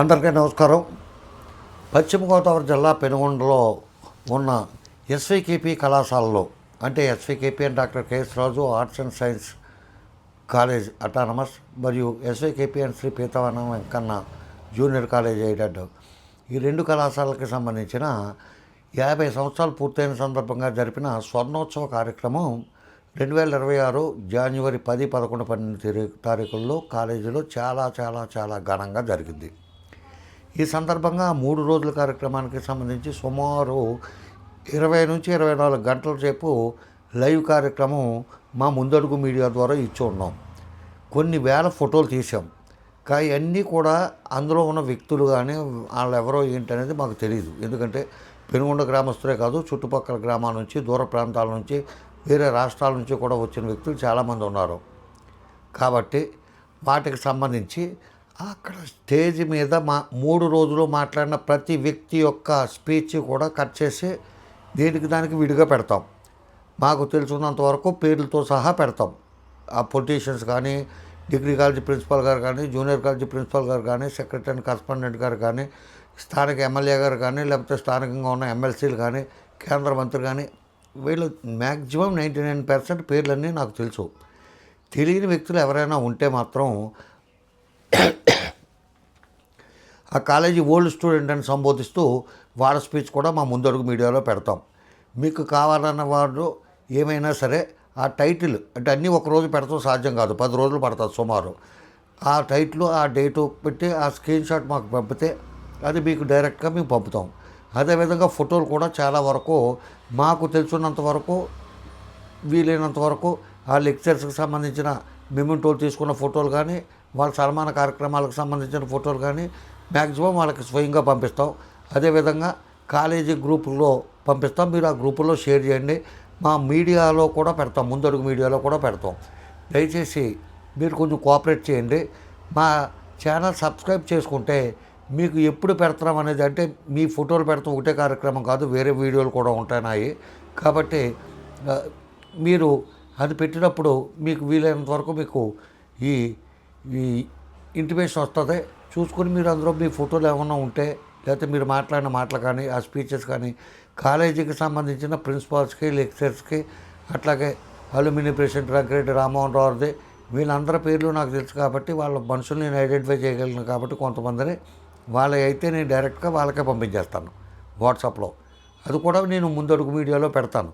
అందరికీ నమస్కారం. పశ్చిమ గోదావరి జిల్లా పెనుగొండలో ఉన్న ఎస్వికేపీ కళాశాలలో అంటే SVKP and doctor KS Raju arts and science college autonomous మరియు SVKP and Shri Peethavanam Venkanna junior college aided. ఈ రెండు కళాశాలకి సంబంధించిన యాభై సంవత్సరాలు పూర్తయిన సందర్భంగా జరిపిన స్వర్ణోత్సవ కార్యక్రమం రెండు వేల ఇరవై ఆరు జనవరి పది పదకొండు పన్నెండు తారీఖుల్లో కాలేజీలో చాలా చాలా చాలా ఘనంగా జరిగింది. ఈ సందర్భంగా మూడు రోజుల కార్యక్రమానికి సంబంధించి సుమారు ఇరవై నుంచి ఇరవై నాలుగు గంటల సేపు లైవ్ కార్యక్రమం మా ముందడుగు మీడియా ద్వారా ఇచ్చి ఉన్నాం. కొన్ని వేల ఫోటోలు తీసాం కానీ అన్నీ కూడా అందులో ఉన్న వ్యక్తులు కానీ వాళ్ళు ఎవరో ఏంటనేది మాకు తెలియదు ఎందుకంటే పెనుగొండ గ్రామస్తులే కాదు చుట్టుపక్కల గ్రామాల నుంచి దూర ప్రాంతాల నుంచి వేరే రాష్ట్రాల నుంచి కూడా వచ్చిన వ్యక్తులు చాలామంది ఉన్నారు. కాబట్టి వాటికి సంబంధించి అక్కడ స్టేజ్ మీద మా మూడు రోజులు మాట్లాడిన ప్రతి వ్యక్తి యొక్క స్పీచ్ కూడా కట్ చేసి దేనికి దానికి విడిగా పెడతాం. మాకు తెలుసున్నంత వరకు పేర్లతో సహా పెడతాం. ఆ పొలిటీషియన్స్ కానీ డిగ్రీ కాలేజీ ప్రిన్సిపాల్ గారు కానీ జూనియర్ కాలేజీ ప్రిన్సిపాల్ గారు కానీ సెక్రటరీ అండ్ కరస్పాండెంట్ గారు కానీ స్థానిక ఎమ్మెల్యే గారు కానీ లేకపోతే స్థానికంగా ఉన్న ఎమ్మెల్సీలు కానీ కేంద్ర మంత్రి కానీ వీళ్ళు మ్యాక్సిమం నైంటీ నైన్ పర్సెంట్ పేర్లన్నీ నాకు తెలుసు. తెలియని వ్యక్తులు ఎవరైనా ఉంటే మాత్రం ఆ కాలేజీ ఓల్డ్ స్టూడెంట్ అని సంబోధిస్తూ వాళ్ళ స్పీచ్ కూడా మా ముందడుగు మీడియాలో పెడతాం. మీకు కావాలన్న వాడు ఏమైనా సరే ఆ టైటిల్ అంటే అన్నీ ఒక రోజు పెడతాం సాధ్యం కాదు. పది రోజులు పడుతుంది సుమారు. ఆ టైటిల్ ఆ డేటు పెట్టి ఆ స్క్రీన్ షాట్ మాకు పంపితే అది మీకు డైరెక్ట్గా మేము పంపుతాం. అదేవిధంగా ఫోటోలు కూడా చాలా వరకు మాకు తెలుసున్నంత వరకు వీలైనంత వరకు ఆ లెక్చర్స్కి సంబంధించిన మెమెంటోలు తీసుకున్న ఫోటోలు కానీ వాళ్ళ సన్మాన కార్యక్రమాలకు సంబంధించిన ఫోటోలు కానీ మ్యాక్సిమం వాళ్ళకి స్వయంగా పంపిస్తాం. అదేవిధంగా కాలేజీ గ్రూపుల్లో పంపిస్తాం. మీరు ఆ గ్రూపుల్లో షేర్ చేయండి. మా మీడియాలో కూడా పెడతాం. ముందడుగు మీడియాలో కూడా పెడతాం. దయచేసి మీరు కొంచెం కోఆపరేట్ చేయండి. మా ఛానల్ సబ్స్క్రైబ్ చేసుకుంటే మీకు ఎప్పుడు పెడతాం అనేది అంటే మీ ఫోటోలు పెడతాం. ఒకటే కార్యక్రమం కాదు వేరే వీడియోలు కూడా ఉంటున్నాయి. కాబట్టి మీరు అది పెట్టినప్పుడు మీకు వీలైనంత వరకు మీకు ఈ ఈ ఇంటిమేషన్ వస్తుంది. చూసుకొని మీరు అందులో మీ ఫోటోలు ఏమైనా ఉంటే లేకపోతే మీరు మాట్లాడిన మాటలు కానీ ఆ స్పీచెస్ కానీ కాలేజీకి సంబంధించిన ప్రిన్సిపాల్స్కి లెక్చర్స్కి అట్లాగే అల్యూమిని ప్రెసిడెంట్ రంగిరెడ్డి రామ్మోహన్ రావుది వీళ్ళందరి పేర్లు నాకు తెలుసు కాబట్టి వాళ్ళ మనుషుల్ని నేను ఐడెంటిఫై చేయగలను కాబట్టి కొంతమందిని వాళ్ళ అయితే నేను డైరెక్ట్గా వాళ్ళకే పంపించేస్తాను వాట్సాప్లో. అది కూడా నేను ముందడుగు మీడియాలో పెడతాను.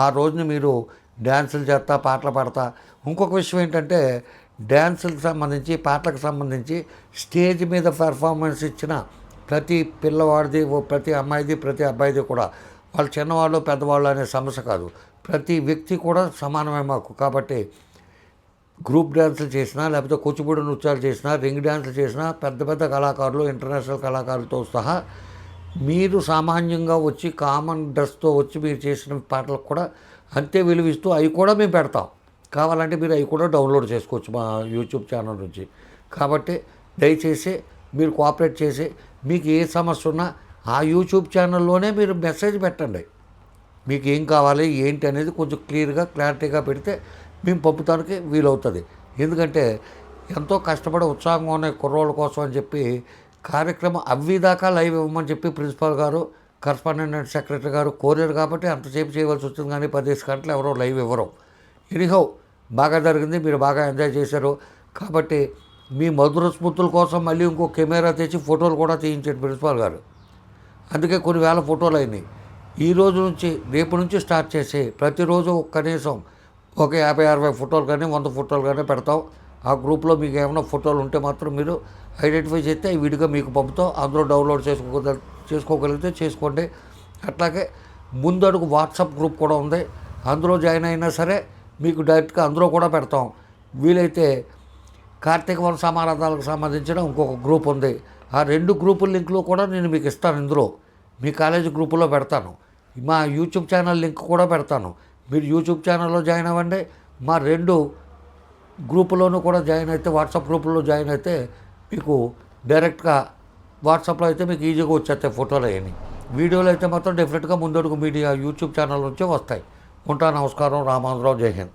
ఆ రోజున మీరు డ్యాన్సులు చేస్తా పాటలు పాడతా. ఇంకొక విషయం ఏంటంటే డ్యాన్సులకు సంబంధించి పాటలకు సంబంధించి స్టేజ్ మీద పెర్ఫార్మెన్స్ ఇచ్చిన ప్రతి పిల్లవాడిది ఓ ప్రతి అమ్మాయిది ప్రతి అబ్బాయిది కూడా. వాళ్ళు చిన్నవాళ్ళు పెద్దవాళ్ళు అనే సమస్య కాదు. ప్రతి వ్యక్తి కూడా సమానమే మాకు. కాబట్టి గ్రూప్ డ్యాన్సులు చేసినా లేకపోతే కూచిపూడి నృత్యాలు చేసినా రింగ్ డ్యాన్సులు చేసినా పెద్ద పెద్ద కళాకారులు ఇంటర్నేషనల్ కళాకారులతో సహా మీరు సామాన్యంగా వచ్చి కామన్ డ్రెస్తో వచ్చి మీరు చేసిన పాటలకు కూడా అంతే విలువిస్తూ అవి కూడా మేము పెడతాం. కావాలంటే మీరు అవి కూడా డౌన్లోడ్ చేసుకోవచ్చు మా యూట్యూబ్ ఛానల్ నుంచి. కాబట్టి దయచేసి మీరు కోఆపరేట్ చేసి మీకు ఏ సమస్య ఉన్నా ఆ యూట్యూబ్ ఛానల్లోనే మీరు మెసేజ్ పెట్టండి. మీకు ఏం కావాలి ఏంటి అనేది కొంచెం క్లియర్గా క్లారిటీగా పెడితే మేము పంపుతానికి వీలవుతుంది. ఎందుకంటే ఎంతో కష్టపడి ఉత్సాహంగా ఉన్న కుర్రోళ్ళ కోసం అని చెప్పి కార్యక్రమం అవి దాకా లైవ్ ఇవ్వమని చెప్పి ప్రిన్సిపాల్ గారు కరస్పాండెంట్ సెక్రటరీ గారు కోరారు కాబట్టి అంతసేపు చేయవలసి వచ్చింది కానీ పదిహేను గంటలు ఎవరో లైవ్ ఇవ్వరు. ఎనీహౌ బాగా జరిగింది మీరు బాగా ఎంజాయ్ చేశారు. కాబట్టి మీ మధుర స్మృతుల కోసం మళ్ళీ ఇంకో కెమెరా తెచ్చి ఫోటోలు కూడా తీయించాడు ప్రిన్సిపాల్ గారు. అందుకే కొన్ని వేల ఫోటోలు అయినాయి. ఈ రోజు నుంచి రేపు నుంచి స్టార్ట్ చేసి ప్రతిరోజు కనీసం ఒక యాభై అరవై ఫోటోలు కానీ వంద ఫోటోలు కానీ పెడతాం. ఆ గ్రూప్లో మీకు ఏమైనా ఫోటోలు ఉంటే మాత్రం మీరు ఐడెంటిఫై చేస్తే విడిగా మీకు పంపుతాం. అందులో డౌన్లోడ్ చేసుకోగల చేసుకోగలిగితే చేసుకోండి. అట్లాగే ముందడుగు వాట్సాప్ గ్రూప్ కూడా ఉంది. అందులో జాయిన్ అయినా సరే మీకు డైరెక్ట్గా అందులో కూడా పెడతాం. వీలైతే కార్తీక వన సమారాధాలకు సంబంధించిన ఇంకొక గ్రూప్ ఉంది. ఆ రెండు గ్రూపుల లింకులు కూడా నేను మీకు ఇస్తాను ఇందులో. మీ కాలేజీ గ్రూపులో పెడతాను. మా యూట్యూబ్ ఛానల్ లింక్ కూడా పెడతాను. మీరు యూట్యూబ్ ఛానల్లో జాయిన్ అవ్వండి. మా రెండు గ్రూపులోనూ కూడా జాయిన్ అయితే వాట్సాప్ గ్రూపులో జాయిన్ అయితే మీకు డైరెక్ట్గా వాట్సాప్లో అయితే మీకు ఈజీగా వచ్చేస్తాయి ఫోటోలు అవన్నీ. వీడియోలు అయితే మాత్రం డెఫినెట్గా ముందడుగు మీడియా యూట్యూబ్ ఛానల్ నుంచే వస్తాయి. ఉంటా నమస్కారం రామాంధ్రరావు జై హింద్.